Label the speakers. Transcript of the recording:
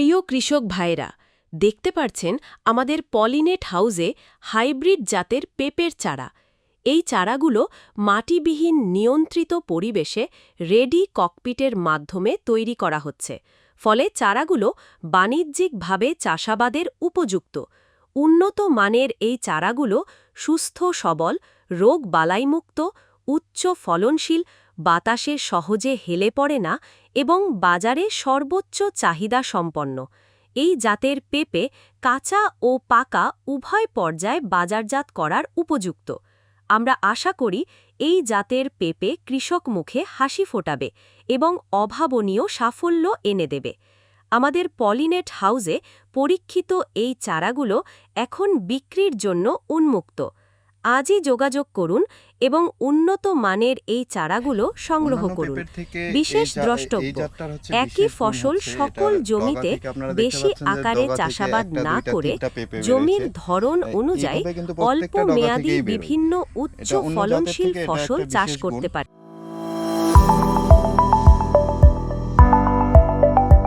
Speaker 1: প্রিয় কৃষক ভাইরা দেখতে পারছেন আমাদের পলিনেট হাউসে হাইব্রিড জাতের পেঁপের চারা। এই চারাগুলো মাটিবিহীন নিয়ন্ত্রিত পরিবেশে রেডি ককপিটের মাধ্যমে তৈরি করা হচ্ছে। ফলে চারাগুলো বাণিজ্যিকভাবে চাষাবাদের উপযুক্ত। উন্নত মানের এই চারাগুলো সুস্থ, সবল, রোগ বালাইমুক্ত, উচ্চ ফলনশীল বাতাসে সহজে হেলে পড়ে না এবং বাজারে সর্বোচ্চ চাহিদা সম্পন্ন। এই জাতের পেঁপে কাঁচা ও পাকা উভয় পর্যায়ে বাজারজাত করার উপযুক্ত। আমরা আশা করি এই জাতের পেঁপে কৃষক মুখে হাসি ফোটাবে এবং অভাবনীয় সাফল্য এনে দেবে। আমাদের পলিনেট হাউসে পরীক্ষিত এই চারাগুলো এখন বিক্রির জন্য উন্মুক্ত। আজই যোগাযোগ করুন এবং উন্নত মানের এই চারাগুলো সংগ্রহ করুন। বিশেষ দ্রষ্টব্য একই ফসল সকল জমিতে বেশি আকারে চাষাবাদ না করে জমির ধরন অনুযায়ী অল্প মেয়াদী বিভিন্ন উচ্চ ফলনশীল ফসল চাষ করতে। পারে।